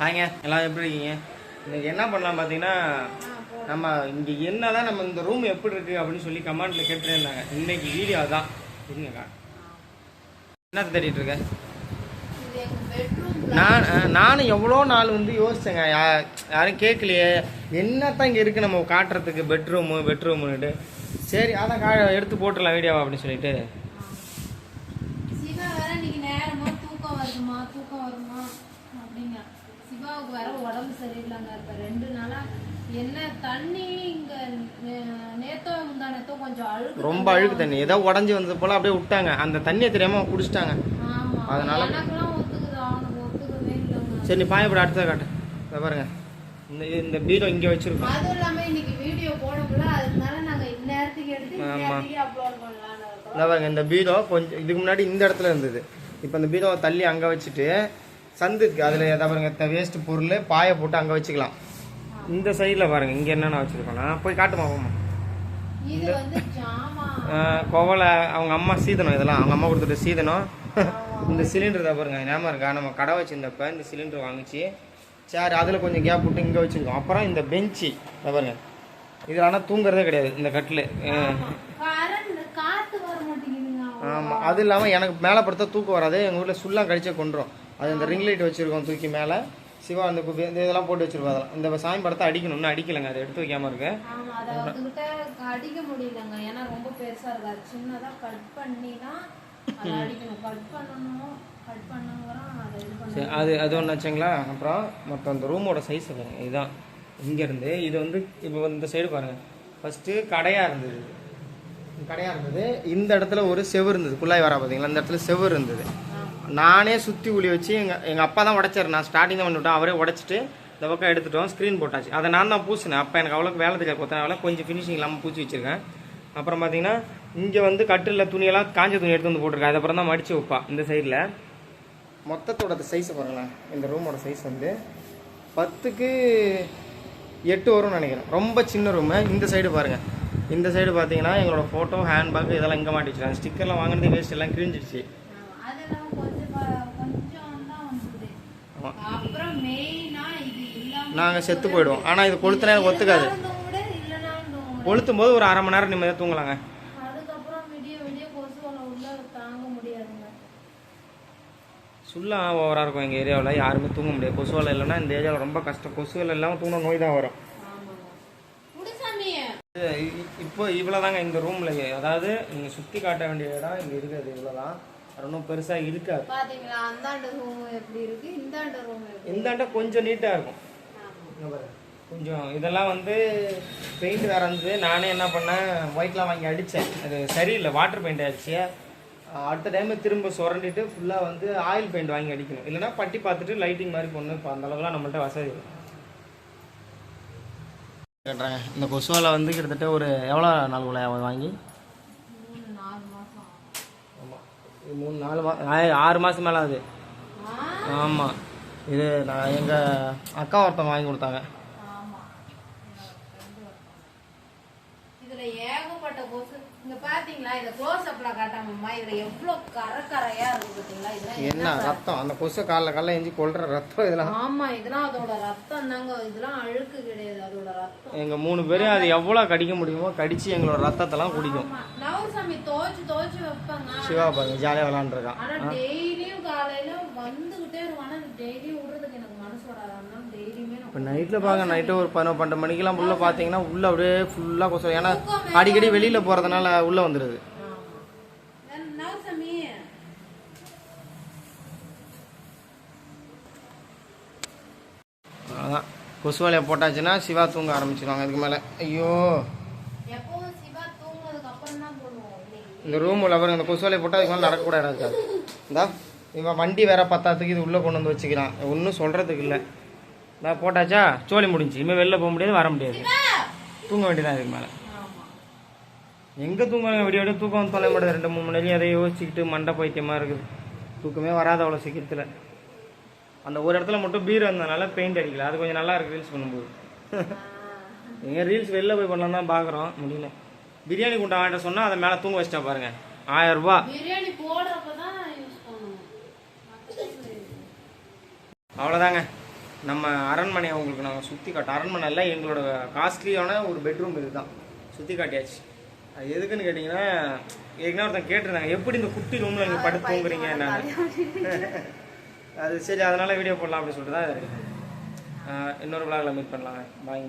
ஹாய்ங்க எல்லாம் எப்படி இருக்கீங்க? இன்னைக்கு என்ன பண்ணலாம் பார்த்தீங்கன்னா நம்ம இங்கே என்னதான் நம்ம இந்த ரூம் எப்படி இருக்கு அப்படின்னு சொல்லி கமெண்ட்ல கேட்டுருந்தாங்க இன்னைக்கு வீடியோ தான் இருங்கக்கா என்ன தேடிட்டு இருக்க? நான் நானும் எவ்வளோ நாள் வந்து யோசிச்சேங்க. யா- யாரும் கேட்கலையே. என்னத்தான் இங்கே இருக்குது நம்ம காட்டுறதுக்கு? பெட்ரூமு பெட்ரூமுன்னுட்டு சரி அதான் கா எடுத்து போட்டுடலாம் வீடியோவா அப்படின்னு சொல்லிட்டு. தூக்கம் வருமா தூக்கம் வருமா அப்படிங்க சிவாவுக்கு வேற உடம்பு சரியில்லைங்க. இப்ப ரெண்டு நாளா என்ன தண்ணி இங்க நேத்தோ முந்தானத்தோ கொஞ்சம் அழுக்கு ரொம்ப அழுக்கு தண்ணி. ஏதோ உடஞ்சி வந்தது போல் அப்படியே விட்டாங்க. அந்த தண்ணியை தெரியாமல் குடிச்சிட்டாங்க. அதனால- எனக்கெல்லாம் ஒத்துக்குது. அவனுக்கு ஒத்துக்கவே இல்லைங்க. சரி நீ பாயப்பட அடுத்ததை காட்டு. பாருங்க. இந்த இந்த பீரோ இங்கே வச்சிருக்கோம். அதுவும் இல்லாம இன்னைக்கு வீடியோ போடணும்ல அதனால நாங்க இந்நேரத்துக்கு எடுத்து. இந்நேரத்துக்கு அப்லோட் பண்ணலாம்னு இந்த பீரோ கொஞ்சம் இதுக்கு முன்னாடி இந்த இடத்துல இருந்தது. இப்போ இந்த பீரோவை தள்ளி அங்கே வச்சுட்டு சந்து இருக்கு. அதில் எதாவது பாருங்க வேஸ்ட் பொருள் பாயை போட்டு அங்கே வச்சுக்கலாம். இந்த சைடில் பாருங்க இங்கே என்னென்ன வச்சுருக்கோம்னா போய் காட்டுமா போமா இது வந்து ஜாமா. கோவலை அவங்க அம்மா சீதனம் இதெல்லாம். அவங்க அம்மா கொடுத்துட்டு சீதனம். இந்த சிலிண்டர் தான் பாருங்க ஞாபகம் இருக்கா? நம்ம கடை வச்சிருந்தப்ப இந்த சிலிண்டர் வாங்கிச்சு. சரி அதில் கொஞ்சம் கேப் விட்டு இங்கே வச்சுருக்கோம். அப்புறம் இந்த பெஞ்சு இதை பாருங்க. இதில் ஆனால் தூங்குறதே கிடையாது இந்த கட்டில். ஆமாம் அது இல்லாமல் எனக்கு மேலே படுத்தா தூக்கம் வராது. எங்கள் ஊரில் சுல்லாம் கடிச்சே கொண்டுரும் அது இந்த ரிங் லைட் வச்சுருக்கோம் தூக்கி மேலே. சிவா அந்த குப்பி இந்த இதெல்லாம் போட்டு வச்சிருக்கோம் அதெல்லாம். இந்த சாமி படத்தை அடிக்கணும் இன்னும் அடிக்கலைங்க அதை எடுத்து வைக்காம இருக்கு. அதை அடிக்க முடியலங்க. ஏன்னா ரொம்ப பெருசா இருக்காது. சின்னதா கட் பண்ணினா அதை அடிக்கணும். கட் பண்ணணும். அதை அது அது ஒன்று வச்சுங்களா அப்புறம் மொத்தம் இந்த ரூமோட சைஸ் பாருங்க இதுதான் இங்கேருந்து இது வந்து இப்போ இந்த சைடு பாருங்க. ஃபஸ்ட்டு கடையாக இருந்தது கடையாக இருந்தது. இந்த இடத்துல ஒரு செவு இருந்தது. குள்ளாய் வரா பார்த்தீங்களா இந்த இடத்துல செவு இருந்தது. நானே சுற்றி உளி வச்சு எங்கள் எங்கள் அப்பா தான் உடைச்சாரு. நான் ஸ்டார்டிங் தான் பண்ணிவிட்டேன் அவரே உடைச்சிட்டு இந்த பக்கம் எடுத்துட்டோம். ஸ்க்ரீன் போட்டாச்சு. அதை நான் தான் பூசினேன். அப்போ எனக்கு அவ்வளோக்கு வேலை தெரியாது கொத்தனால கொஞ்சம் ஃபினிஷிங் இல்லாமல் பூச்சி வச்சிருக்கேன். அப்புறம் பார்த்தீங்கன்னா இங்கே வந்து கட்டில் துணியெல்லாம் காஞ்ச துணி எடுத்து வந்து போட்டிருக்கேன் அதுக்கப்புறம் தான் மடிச்சு வைப்பா இந்த சைடில் மொத்தத்தோட சைஸை பாருங்களேன். இந்த ரூமோட சைஸ் வந்து பத்துக்கு எட்டு வரும்னு நினைக்கிறேன். ரொம்ப சின்ன ரூமு இந்த சைடு பாருங்கள் இந்த சைடு பார்த்தீங்கன்னா எங்களோட ஃபோட்டோ ஹேண்ட்பேக் இதெல்லாம் இங்கே மாட்டி வச்சிருக்காங்க. ஸ்டிக்கர்லாம் வாங்கினது வேஸ்ட் எல்லாம் கிழிஞ்சிடுச்சு ஆமா, அதெல்லாம் கொஞ்சம் ப- கொஞ்சம் தான் வந்தது ஆமா. அப்புறம் மெயினா இது இல்லாம நாங்கள் செத்து போயிடுவோம். ஆனால் இது கொளுத்துனா எனக்கு ஒத்துக்காது. கொளுத்தும் போது ஒரு அரை மணி நேரம் நிம்மதியாக தூங்கலாங்க. கொசுவலை தாங்க சுல்லா ஓவராக இருக்கும் எங்கள் ஏரியாவில். யாருமே தூங்க முடியாது. கொசு வலை இல்லைன்னா இந்த ஏரியாவில் ரொம்ப கஷ்டம். கொசு வலை இல்லாமல் தூங்கினா நோய் தான் வரும். இப்போ இவ்வளோதாங்க இந்த ரூமில் அதாவது நீங்கள் சுற்றி காட்ட வேண்டிய இடம் இங்கே இருக்கிறது இவ்வளோதான் ஒன்றும் பெருசாக இருக்காது. பாத்தீங்களா? அந்தாண்ட ரூம் எப்படி இருக்கு? இந்தாண்ட ரூம் இந்தாண்ட கொஞ்சம் நீட்டாக இருக்கும். கொஞ்சம் இதெல்லாம் வந்து பெயிண்ட் வேற இருந்தது. நானே என்ன பண்ணேன்? ஒயிட்லாம் வாங்கி அடித்தேன் அது சரியில்லை. வாட்டர் பெயிண்ட் ஆயிடுச்சு. அடுத்த டைம் திரும்ப சுரண்டிட்டு ஃபுல்லாக வந்து ஆயில் பெயிண்ட் வாங்கி அடிக்கணும். இல்லைன்னா பட்டி பார்த்துட்டு லைட்டிங் மாதிரி பொண்ணு இப்போ அந்த அளவுக்குலாம் நம்மள்ட்ட வசதி கேட்டுறாங்க இந்த கொசுவால வந்து கிட்டத்தட்ட ஒரு எவ்வளோ நாள் வாங்கி மூணு நாலு மாசம் ஆமாம் இது மூணு நாலு மா ஆறு மாதம் மேலே ஆகுது. ஆமாம் இது நான் எங்கள் அக்கா ஒருத்தவங்க வாங்கி கொடுத்தாங்க. ஏகப்பட்ட கொசு இங்க பாத்தீங்களா இத க்ளோஸ் அப்ல காட்டாமம்மா இதுல எவ்வளவு கரை கரையா இருக்கு பாத்தீங்களா? இதெல்லாம் என்ன ரத்தம்? அந்த கொசு காலில் காலைல எஞ்சி கொள்ற ரத்தம் இதெல்லாம். ஆமா இதெல்லாம் அதோட ரத்தம் தாங்க இதெல்லாம் அழுக்கு கிடையாது அதோட ரத்தம். எங்கள் மூணு பேரும் அது எவ்வளோ கடிக்க முடியுமோ கடிச்சு எங்களோட ரத்தத்தெல்லாம் குடிக்கும். வைப்பாங்க. சிவா பாருங்க ஜாலியாக விளாண்டுருக்கான். ஆனா டெய்லியும் காலையில வந்துகிட்டே இருக்கும் ஆனா டெய்லியும் விடுறதுக்கு இப்போ நைட்டில் பாருங்க நைட்டு ஒரு பதினொன்று பன்னெண்டு மணிக்கெல்லாம் உள்ளே பார்த்தீங்கன்னா உள்ளே அப்படியே ஃபுல்லாக கொசு ஏன்னா அடிக்கடி வெளியில் போகிறதுனால உள்ளே வந்துடுது அதான் கொசு வலையை போட்டாச்சுன்னா சிவா தூங்க ஆரம்பிச்சிடுவாங்க அதுக்கு மேலே. ஐயோ. இந்த ரூம் உள்ள பாருங்க இந்த கொசு வலையை போட்டால் அதுக்கு மேலே நடக்கக்கூட இடம் இருக்காது இந்தா. இவன் வண்டி வேற பத்தாத்துக்கு இது உள்ளே கொண்டு வந்து வச்சுக்கிறான். ஒன்றும் சொல்கிறதுக்கு இல்லை. இந்தா போட்டாச்சா? சோலி முடிஞ்சு. இனிமேல் வெளில போக முடியாது வர முடியாது. தூங்க வேண்டியதான் இதுக்கு மேலே. எங்கே தூங்குறாங்க? விடிய விடிய தூக்கம் வந்து தொலை மாட்டேது ரெண்டு மூணு மணி நேரம் அதை யோசிச்சுக்கிட்டு மண்டை பைத்தியமாக இருக்குது. தூக்கமே வராது அவ்வளோ சீக்கிரத்தில். அந்த ஒரு இடத்துல மட்டும் பீர் வந்ததுனால பெயிண்ட் அடிக்கல. அது கொஞ்சம் நல்லா இருக்கு ரீல்ஸ் பண்ணும்போது. எங்கள் ரீல்ஸ் வெளில போய் பண்ணலாம் தான் பார்க்குறோம் முடியல. பிரியாணி குண்டா வாங்கிட்ட சொன்னால் அதை மேலே தூங்க வச்சிட்டா பாருங்க. ஆயிரம் ரூபாய் பிரியாணி போடுறப்ப தான் அவ்வளோதாங்க நம்ம அரண்மனையை உங்களுக்கு நாங்கள் சுற்றி காட்ட அரண்மனையில் எங்களோட காஸ்ட்லியான ஒரு பெட்ரூம் இதுதான். சுற்றி காட்டியாச்சு. அது எதுக்குன்னு கேட்டிங்கன்னா ஏற்கனவே ஒருத்தன் கேட்டிருந்தாங்க எப்படி இந்த குட்டி ரூமில் நீங்கள் படுத்து தூங்குறீங்க? அது சரி அதனால வீடியோ போடலாம் அப்படின்னு சொல்லிட்டு தான் இது இருக்கு. ஆஹ் இன்னொரு விழாவில் மீட் பண்ணலாங்க. பாய்